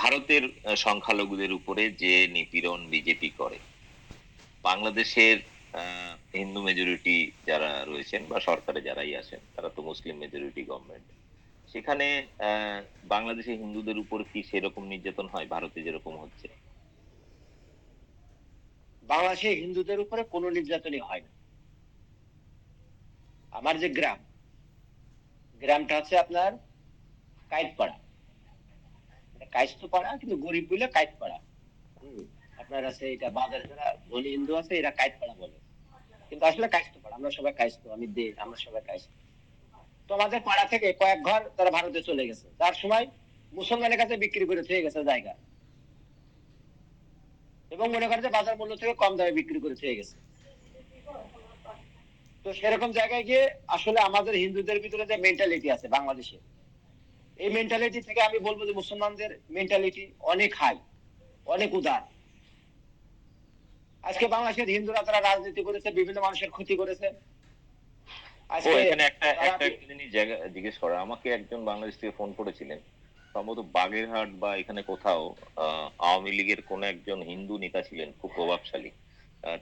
ভারতের সংখ্যালঘুদের উপরে যে নিপীড়ন বিজেপি করে, বাংলাদেশের হিন্দু মেজরিটি যারা রয়েছেন বা সরকারে যারাই আছেন, তারা তো মুসলিম মেজরিটি গভর্নমেন্ট সেখানে বাংলাদেশে হিন্দুদের উপর কি সেরকম নির্যাতন হয়? ভারতে যেরকম হচ্ছে? বাংলাদেশে হিন্দুদের উপরে কোনো নির্যাতনই হয় না। আমার যে গ্রাম, গ্রামটা হচ্ছে আপনার কাইতপাড়া কাইস্ত পাড়া কিন্তু গরিব বলে হুম, আপনার আছে এটা বাজারে যারা ধনী হিন্দু আছে এরা কাইতপাড়া বলে। কিন্তু আসলে কাইস্ত পাড়া আমরা সবাই কাইস্ত আমি দে আমরা সবাই কাইস্ত তো আমাদের পাড়া থেকে কয়েক ঘর তারা ভারতে চলে গেছে। তার সময় মুসলমানের কাছে বিক্রি করে থেকে গেছে জায়গা। এবং মনে করে যে বাজার মূল্য থেকে কম দামে বিক্রি করে থেকে গেছে। তো সেরকম জায়গায় গিয়ে আসলে আমাদের হিন্দুদের ভিতরে যে মেন্টালিটি আছে বাংলাদেশে এই মেন্টালিটি থেকে আমি বলব যে মুসলমানদের মেন্টালিটি অনেক হাই অনেক উদার। আজকে বাংলাদেশের হিন্দুরা তারা রাজনীতি করেছে বিভিন্ন মানুষের ক্ষতি করেছে। এখানে একটা একটা জিনিস জিজ্ঞেস করা। আমাকে একজন বাংলাদেশ থেকে ফোন করেছিলেন। সম্ভবত বাগেরহাট বা এখানে কোথাও আওয়ামী লীগের কোন একজন হিন্দু নেতা ছিলেন খুব প্রভাবশালী।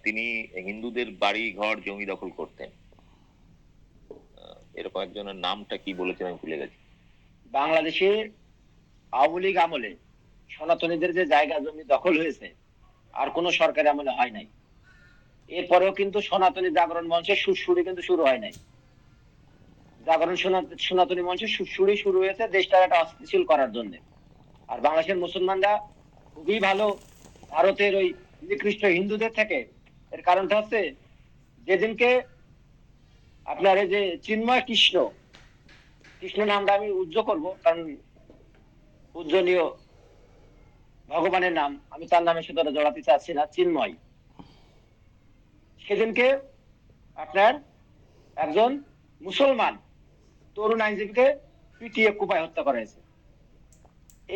তিনি হিন্দুদের বাড়ি ঘর জমি দখল করতেন। এরকম একজনের নামটা কি বলেছেন আমি ভুলে গেছি। বাংলাদেশে আওয়ামী লীগ আমলে সনাতনীদের যে জায়গা জমি দখল হয়েছে, আর কোন সরকারি আমলে হয় নাই। এরপরেও কিন্তু সনাতনী জাগরণ মঞ্চের সুরসুরি কিন্তু শুরু হয় নাই। জাগরণ সনাতনী মঞ্চের সুরসুরি শুরু হয়েছে দেশটার একটা অস্থিতিশীল করার জন্য। আর বাংলাদেশের মুসলমানরা খুবই ভালো, ভারতের ওই নিকৃষ্ট হিন্দুদের থেকে। এর কারণটা হচ্ছে, যেদিনকে আপনার এই যে চিন্ময় কৃষ্ণ কৃষ্ণ নামটা আমি উজ্জ করব, কারণ পূজনীয় ভগবানের নাম, আমি তার নামে শুধু জড়াতে চাচ্ছি না, চিন্ময়। সেদিনকে আপনার একজন মুসলমান তরুণ আইনজীবীকে পিটিয়ে কুপায় হত্যা করা হয়েছে।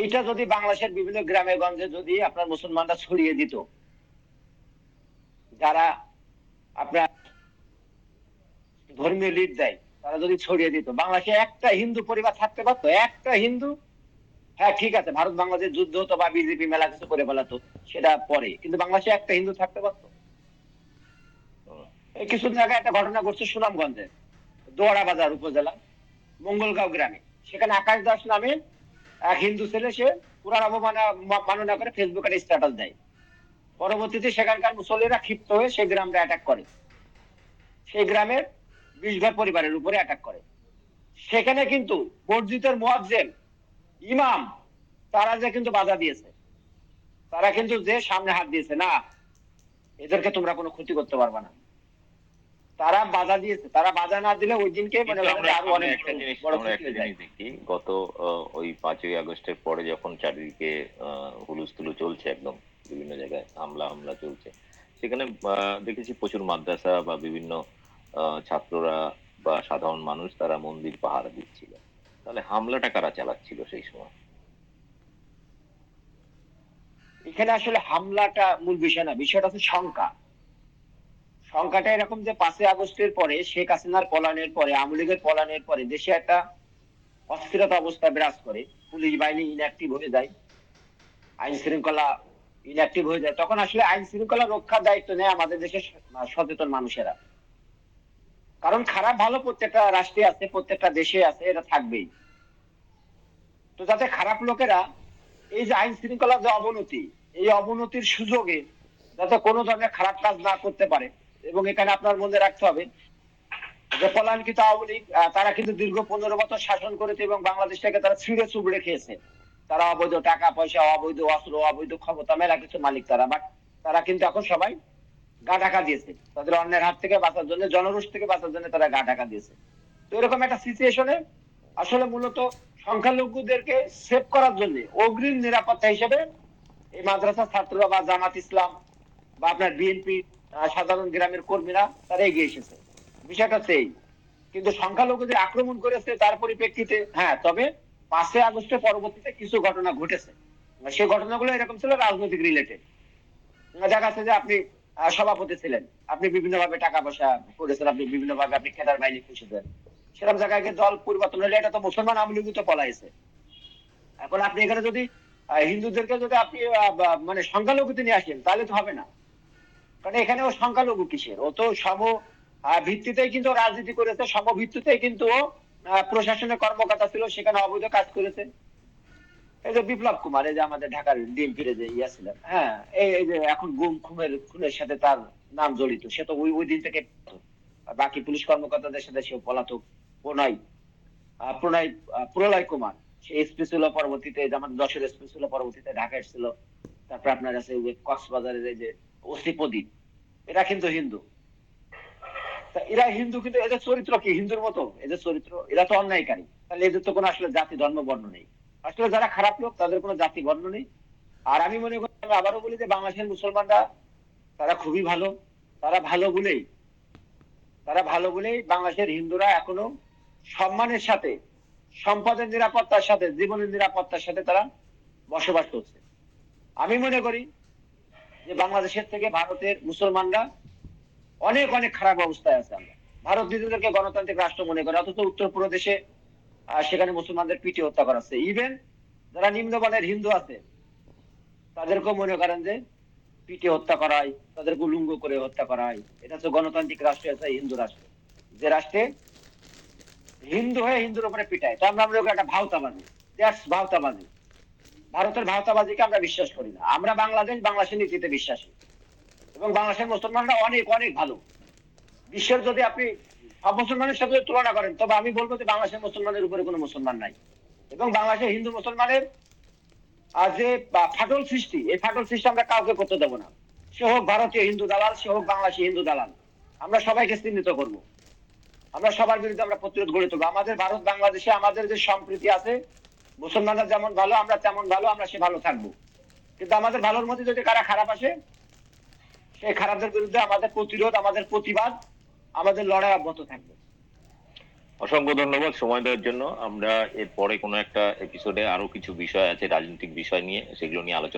এইটা যদি বাংলাদেশের বিভিন্ন গ্রামে গঞ্জে যদি আপনার মুসলমানরা ছড়িয়ে দিত, যারা আপনার ধর্মীয় লিড দেয় তারা যদি ছড়িয়ে দিত, বাংলাদেশে একটা হিন্দু পরিবার থাকতে পারতো? একটা হিন্দু? হ্যাঁ ঠিক আছে, ভারত বাংলাদেশ যুদ্ধ হতো বা বিজেপি মেলা কিছু করে ফেলাতো, সেটা পরে। কিন্তু বাংলাদেশে একটা হিন্দু থাকতে পারতো? কিছুদিন আগে একটা ঘটনা ঘটছে সুনামগঞ্জে, দোয়ারা বাজার উপজেলা, মঙ্গলগাঁও গ্রামে। সেখানে আকাশ দাস নামে এক হিন্দু ছেলে, সে পুরাণ অবমাননা মাননা করে ফেসবুকে স্ট্যাটাস দেয়। পরবর্তীতে সেখানকার মুসল্লিরা ক্ষিপ্ত হয়ে সেই গ্রামটা অ্যাটাক করে। সেই গ্রামের বিশ ঘর পরিবারের উপরে অ্যাটাক করে। সেখানে কিন্তু মসজিদের মোয়াজ্জেম ইমাম তারা যে কিন্তু বাধা দিয়েছে। তারা কিন্তু যে সামনে হাত দিয়েছে না এদেরকে তোমরা কোনো ক্ষতি করতে পারবে না। তারা বাধা দিয়েছে। তারা বাধা না দিলে ওই দিনকে মানে দেখি গত ওই পাঁচই আগস্টের পরে যখন চারিদিকে হুলুস্থুলু চলছে একদম বিভিন্ন জায়গায় হামলা হামলা চলছে সেখানে দেখেছি প্রচুর মাদ্রাসা বা বিভিন্ন ছাত্ররা বা সাধারণ মানুষ তারা মন্দির পাহারা দিচ্ছিল। তাহলে হামলাটা কারা চালাচ্ছিল সেই সময়? এখানে আসলে হামলাটা মূল বিষয় না, বিষয়টা হচ্ছে শঙ্কা। শঙ্কাটা এরকম যে পাঁচই আগস্টের পরে শেখ হাসিনার পলায়নের পরে, আওয়ামী লীগের পলায়নের পরে দেশে একটা অস্থিরতা অবস্থা বিরাজ করে। পুলিশ বাহিনী ইনঅ্যাক্টিভ হয়ে যায়, আইন শৃঙ্খলা ইনঅ্যাক্টিভ হয়ে যায়। তখন আসলে আইন শৃঙ্খলা রক্ষার দায়িত্ব নেয় আমাদের দেশের সচেতন মানুষেরা। কারণ খারাপ ভালো প্রত্যেকটা রাষ্ট্রে আছে, প্রত্যেকটা দেশে আছে, এটা থাকবেই। তো যাতে খারাপ লোকেরা এই যে আইন শৃঙ্খলার যে অবনতি, এই অবনতির সুযোগে যাতে কোনো ধরনের খারাপ কাজ না করতে পারে, এবং এখানে আপনার মনে রাখতে হবে যে পলায়নকৃত আওয়ামী লীগ তারা কিন্তু দীর্ঘ পনেরো বছর শাসন করেছে এবং বাংলাদেশটাকে তারা ছিঁড়ে চুবড়ে খেয়েছে। তারা অবৈধ টাকা পয়সা, অবৈধ অস্ত্র, অবৈধ ক্ষমতা, মেলা কিছু মালিক তারা, বাট তারা কিন্তু এখন সবাই গা ঢাকা দিয়েছে। তাদের অন্যের হাত থেকে বাঁচার জন্য, জনরোষ থেকে বাঁচার জন্য তারা গা ঢাকা দিয়েছে। তো এরকম একটা সিচুয়েশনে আসলে মূলত সংখ্যালঘুদেরকে সেভ করার জন্য, অগ্রিম নিরাপত্তা হিসেবে এই মাদ্রাসা ছাত্ররা বা জামাত ইসলাম বা আপনার বিএনপি সাধারণ গ্রামের কর্মীরা, তারা এগিয়ে এসেছে। বিষয়টা সেই কিন্তু সংখ্যালঘুদের আক্রমণ করেছে তার পরিপ্রেক্ষিতে হ্যাঁ তবে পাঁচই আগস্টের পরবর্তীতে কিছু ঘটনা ঘটেছে। সেই ঘটনাগুলো এরকম ছিল রাজনৈতিক রিলেটেড দেখা যাচ্ছে যে আপনি সভাপতি ছিলেন। আপনি বিভিন্ন ভাবে টাকা পয়সা করেছেন, আপনি বিভিন্ন ভাবে আপনি খেদার বাইরে খুশিছেন সেরকম জায়গায় গিয়ে দল পরিবর্তন হলে এটা তো মুসলমান আওয়ামী লীগই তো পলাইছে। এখন আপনি এখানে যদি হিন্দুদেরকে যদি আপনি মানে সংখ্যালঘুতে নিয়ে আসেন, তাহলে তো হবে না। কারণ এখানে ও সংখ্যালঘু কিসের? ও তো সম ভিত্তিতেই কিন্তু রাজনীতি করেছে সম ভিত্তিতেই কিন্তু প্রশাসনের কর্মকর্তা ছিল, সেখানে অবৈধ কাজ করেছে। এই যে বিপ্লব কুমার, এই যে আমাদের ঢাকার ডিম ফিরে যে ইয়া ছিলেন হ্যাঁ এই যে এখন গুম খুনের খুনের সাথে তার নাম জড়িত, সে তো ওই ওই দিন থেকে বাকি পুলিশ কর্মকর্তাদের সাথে সে পলাতক, প্রণয় প্রণয় প্রলয় কুমার। সে এসপি ছিল পরবর্তীতে আমাদের দশের এসপি ছিল পরবর্তীতে, ঢাকা এসেছিল। তারপর আপনার কাছে কক্সবাজারের এই যে ওসি প্রদীপ, এরা কিন্তু হিন্দু। এরা হিন্দু কিন্তু এদের চরিত্র কি? হিন্দুর মতো? এদের চরিত্র, এরা তো অন্যায়কারী। তাহলে এদের তো কোনো আসলে জাতি, ধর্ম, বর্ণ নেই। আসলে যারা খারাপ লোক তাদের কোনো জাতি বর্ণ নেই। আর আমি মনে করি আমি আবারও বলি যে বাংলাদেশের মুসলমানরা তারা খুবই ভালো। তারা ভালো বলেই তারা ভালো বলেই বাংলাদেশের হিন্দুরা এখনও সম্মানের সাথে সম্পদের নিরাপত্তার সাথে জীবনের নিরাপত্তার সাথে তারা বসবাস করছে। আমি মনে করি যে বাংলাদেশের থেকে ভারতের মুসলমানরা অনেক অনেক খারাপ অবস্থায় আছে। আমরা ভারত নিজেদেরকে গণতান্ত্রিক রাষ্ট্র মনে করে অথচ উত্তরপ্রদেশে আহ, সেখানে মুসলমানদের পিটি হত্যা করা হচ্ছে। ইভেন যারা নিম্নমানের হিন্দু আছে, তাদেরকেও মনে করেন যে পিটে হত্যা করা হয় তাদেরকে উলুঙ্গ করে হত্যা করা হয় এটা হচ্ছে গণতান্ত্রিক রাষ্ট্র আছে হিন্দু রাষ্ট্র। যে রাষ্ট্রে হিন্দু হয়ে হিন্দুর উপরে পিটায়, তো আমরা আমরা ওকে একটা ভাওতাবাজি। দ্যাটস ভাওতাবাজি। ভারতের ভাওতাবাজিকে আমরা বিশ্বাস করি না। আমরা বাংলাদেশ, বাংলাদেশের নীতিতে বিশ্বাসী। এবং বাংলাদেশের মুসলমানরা অনেক অনেক ভালো। বিশ্বের যদি আপনি মুসলমানের সাথে তুলনা করেন, তবে আমি বলব যে বাংলাদেশের মুসলমানের উপরে কোনো মুসলমান নাই। এবং বাংলাদেশের হিন্দু মুসলমানের যে ফাটল সৃষ্টি, এই ফাটল সৃষ্টি আমরা কাউকে করতে দেবো না। সে হোক ভারতীয় হিন্দু দালাল, সে হোক বাংলাদেশি হিন্দু দালাল। আমরা সবাইকে চিহ্নিত করব। আমরা সবার বিরুদ্ধে আমরা প্রতিরোধ গড়ে তুলবো। আমাদের ভারত, বাংলাদেশে আমাদের যে সম্প্রীতি আছে, মুসলমানরা যেমন ভালো, আমরা তেমন ভালো, আমরা সে ভালো থাকব। কিন্তু আমাদের ভালোর মধ্যে যদি কারা খারাপ আসে, সেই খারাপদের বিরুদ্ধে আমাদের প্রতিরোধ, আমাদের প্রতিবাদ আমাদের লড়াই অব্যাহত থাকবে। অসংখ্য ধন্যবাদ সময় দেওয়ার জন্য। আমরা এরপরে কোনো একটা এপিসোডে আরও কিছু বিষয় আছে, রাজনৈতিক বিষয় নিয়ে, সেগুলো নিয়ে আলোচনা